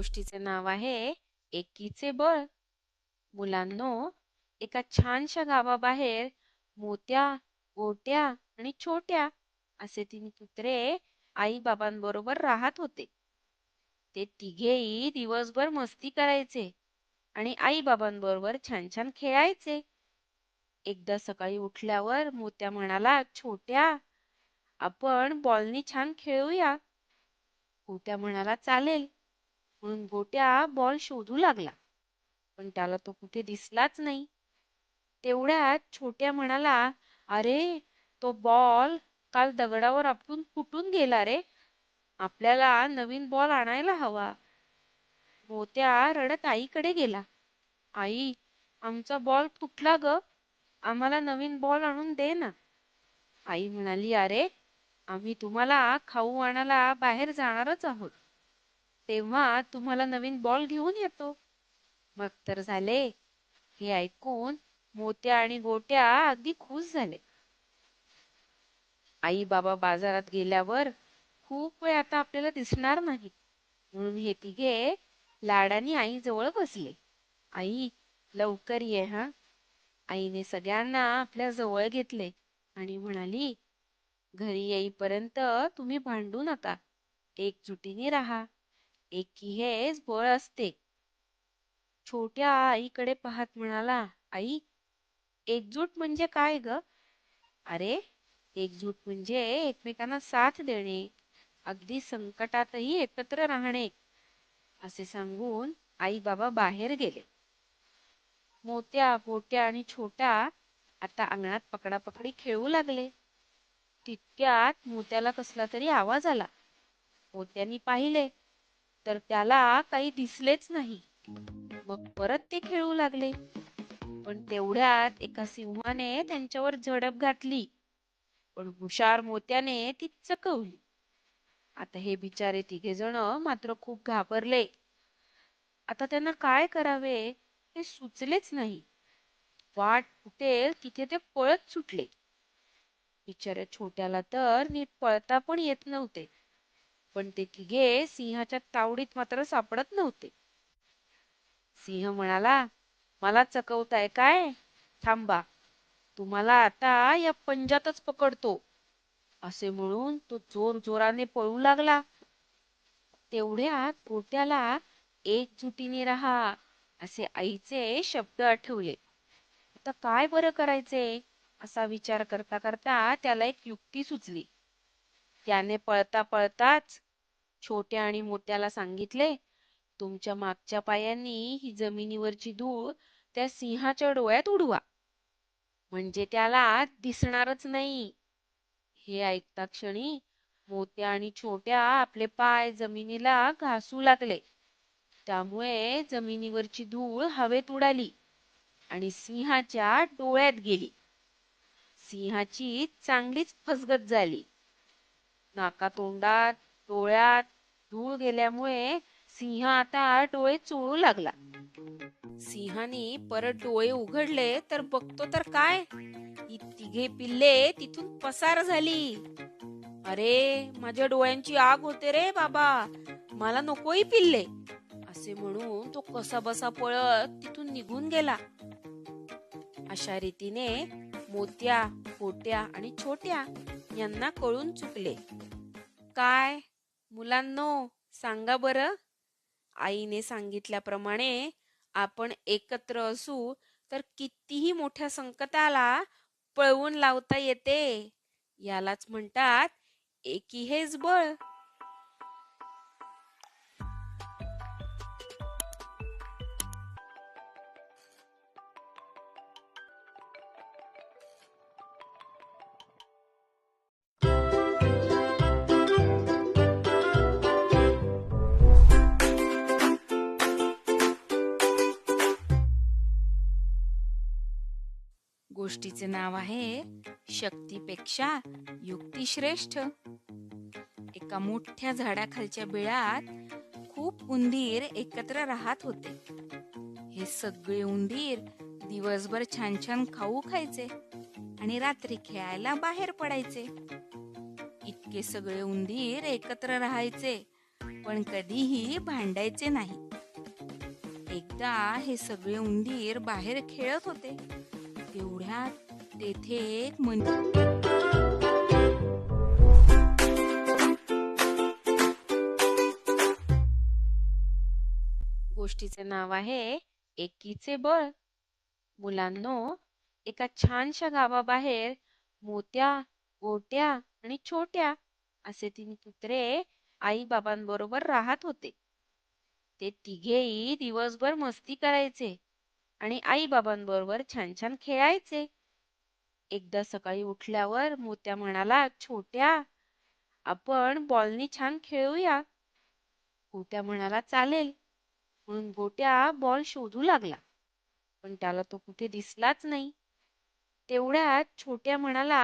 गोष्टीचे नाव आहे एकीचे बळ. मुलांनो एका छानशा गावाबाहेर मोत्या गोट्या आणि छोट्या असे तीन कुत्रे आई बाबांबरोबर राहत होते. ते तिघेही दिवसभर मस्ती करायचे आणि आई बाबांबरोबर छान छान खेळायचे. एकदा सकाळी उठल्यावर मोत्या म्हणाला छोट्या आपण बॉलनी छान खेळूया. गोट्या म्हणाला चालेल. म्हणून गोट्या बॉल शोधू लागला. पण त्याला तो कुठे दिसलाच नाही. तेवढ्यात छोट्या म्हणाला अरे तो बॉल काल दगडावर आपटून फुटून गेला रे? आपल्याला नवीन बॉल आणायला हवा. मोत्या रडत आईकडे गेला. आई आमचा बॉल फुटला ग. आम्हाला नवीन बॉल आणून दे ना. आई म्हणाली अरे आम्ही तुम्हाला खाऊ आणायला बाहेर जाणारच आहोत. तेव्हा तुम्हाला नवीन बॉल घेऊन येतो. मग तर झाले. हे ऐकून मोत्या आणि गोट्या अगदी खुश झाले. आई बाबा बाजारात गेल्यावर खूप वेळ आता आपल्याला दिसणार नाही. म्हणून हे तिघे लाडानी आई जवळ बसले. आई लवकर ये हा. आईने सगळ्यांना आपल्या जवळ घेतले आणि म्हणाली घरी येईपर्यंत तुम्ही भांडू नका. एकजुटीने राहा. एकी हेच बळ असते. छोट्या आईकडे पाहत म्हणाला आई एकजूट म्हणजे काय ग? अरे एकजूट म्हणजे एकमेकांना साथ देणे अगदी संकटातही एकत्र राहणे असे सांगून आई बाबा बाहेर गेले. मोत्या गोट्या आणि छोट्या आता अंगणात पकडापकडी खेळू लागले. तितक्यात मोत्याला कसला तरी आवाज आला. मोत्यानी पाहिले तर त्याला काही दिसलेच नाही. मग परत ते खेळू लागले. पण तेवढ्यात एका सिंहाने त्यांच्यावर झडप घातली. पण हुशार मोत्याने ती चकवली. आता हे बिचारे तिघे जण मात्र खूप घाबरले. आता त्यांना काय करावे हे सुचलेच नाही. वाट फुटेल तिथे ते पळत सुटले. बिचाऱ्या छोट्याला तर नीट पळता पण येत नव्हते. पण ते तिघे सिंहाच्या तावडीत मात्र सापडत नव्हते. सिंह म्हणाला मला चकवताय काय? थांबा तुम्हाला आता या पंजातच पकडतो. असे म्हणून तो जोर जोराने पळू लागला. तेवढ्यात गोट्याला एकजुटीने राहा असे आईचे शब्द आठवले. आता काय बरं करायचे? असा विचार करता करता त्याला एक युक्ती सुचली. त्याने पळता पळताच छोट्या आणि मोत्याला सांगितले तुमच्या मागच्या पायांनी ही जमिनीवरची धूळ त्या सिंहाच्या डोळ्यात उडवा. म्हणजे त्याला दिसणारच नाही. हे ऐकता क्षणी मोत्या आणि छोट्या आपले पाय जमिनीला घासू लागले. त्यामुळे जमिनीवरची धूळ हवेत उडाली आणि सिंहाच्या डोळ्यात गेली. सिंहाची चांगलीच फसगत झाली. नाकातोंडात डोळ्यात धूळ गेल्यामुळे सिंह आता डोळे चोळू लागला. सिंहाने परत डोळे उघडले तर बघतो तर काय? ही तिघे पिल्ले तिथून पसार झाली. अरे माझ्या डोळ्यांची आग होते रे बाबा. मला नकोही पिल्ले. असे म्हणून तो कसा बसा पळत तिथून निघून गेला. अशा रीतीने मोत्या फोट्या आणि छोट्या यांना कळून चुकले. काय? मुलांनो सांगा बरं. आईने सांगितल्याप्रमाणे आपण एकत्र असू तर कितीही मोठ्या संकटाला पळवून लावता येते. यालाच म्हणतात एकी हेच बळ. गोष्टीचे नाव आहे शक्तीपेक्षा युक्ती श्रेष्ठ एका मोठ्या झाडाखालच्या बिळात खूप उंदीर एकत्र राहत होते. हे सगळे उंदीर दिवसभर छान छान खाऊ खायचे आणि रात्री खेळायला बाहेर पडायचे. इतके सगळे उंदीर एकत्र राहायचे पण कधीही भांडायचे नाही. एकदा हे सगळे उंदीर बाहेर खेळत होते. तेवढ्यात तेथे एक मंदिर. गोष्टीचे नाव आहे एकीचे बळ. मुलांनो एका छानशा गावाबाहेर मोत्या गोट्या आणि छोट्या असे तीन कुत्रे आई बाबांबरोबर राहत होते. ते तिघेही दिवसभर मस्ती करायचे. आणि आई बाबांबरोबर छान छान खेळायचे. एकदा सकाळी उठल्यावर मोत्या म्हणाला छोट्या आपण बॉलनी छान खेळूया. गोट्या म्हणाला चालेल. म्हणून गोट्या बॉल शोधू लागला. पण त्याला तो कुठे दिसलाच नाही. तेवढ्यात छोट्या म्हणाला